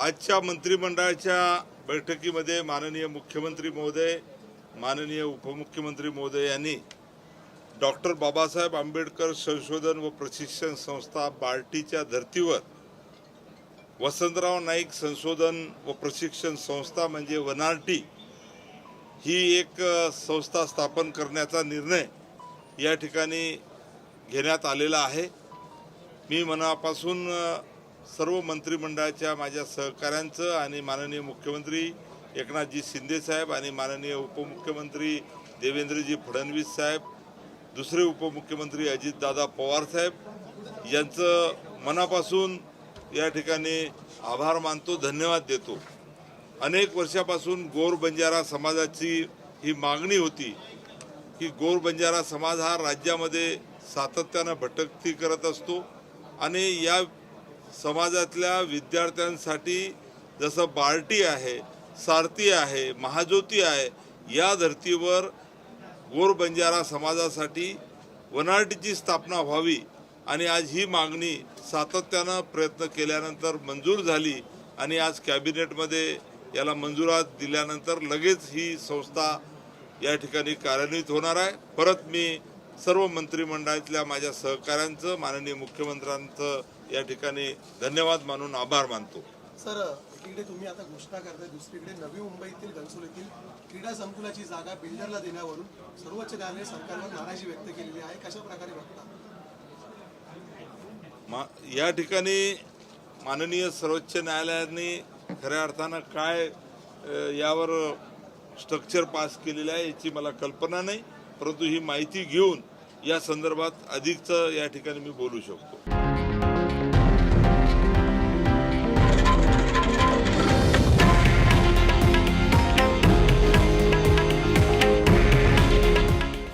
आजच्या मंत्रिमंडळाच्या बैठकीमध्ये माननीय मुख्यमंत्री महोदय माननीय उपमुख्यमंत्री महोदय यांनी डॉक्टर बाबासाहेब आंबेडकर संशोधन व प्रशिक्षण संस्था बार्टीच्या धर्तीवर वसंतराव नाईक संशोधन व प्रशिक्षण संस्था म्हणजे वनार्टी ही एक संस्था स्थापन करण्याचा निर्णय या ठिकाणी घेण्यात आलेला आहे. मी मनापासून सर्व मंत्रिमंडळाच्या माझ्या सहकाऱ्यांचं आणि माननीय मुख्यमंत्री एकनाथजी शिंदेसाहेब आणि माननीय उपमुख्यमंत्री देवेंद्रजी फडणवीस साहेब दुसरे उपमुख्यमंत्री अजितदादा पवार साहेब यांचं मनापासून या ठिकाणी आभार मानतो धन्यवाद देतो. अनेक वर्षापासून गोर बंजारा समाजाची ही मागणी होती की गोर बंजारा समाज हा राज्यामध्ये सातत्यानं भटकती करत असतो आणि या समाजातल्या विद्यार्थ्यांसाठी जसं बार्टी आहे सारथी आहे महाज्योती आहे या धर्तीवर गोर बंजारा समाजासाठी वनाटीची स्थापना व्हावी आणि आज ही मागणी सातत्यानं प्रयत्न केल्यानंतर मंजूर झाली आणि आज कॅबिनेटमध्ये याला मंजुरात दिल्यानंतर लगेच ही संस्था या ठिकाणी कार्यान्वित होणार आहे. परत मी सर्व मंत्रिमंडळातल्या माझ्या सहकाऱ्यांचं माननीय मुख्यमंत्र्यांचं या ठिकाणी धन्यवाद मानून आभार मानतो. सर एकीकडे तुम्ही आता घोषणा करताय दुसरीकडे नवी मुंबईतील घनसोल येथील क्रीडा संकुलाची जागा बिल्डरला देण्यावरून सर्वोच्च न्यायालय सरकारवर नाराजी व्यक्त केलेली आहे. कशा प्रकारे बघता? या ठिकाणी माननीय सर्वोच्च न्यायालयाने खऱ्या अर्थानं काय यावर स्ट्रक्चर पास केलेलं आहे याची मला कल्पना नाही परंतु ही माहिती घेऊन या संदर्भात अधिकचं या ठिकाणी मी बोलू शकतो.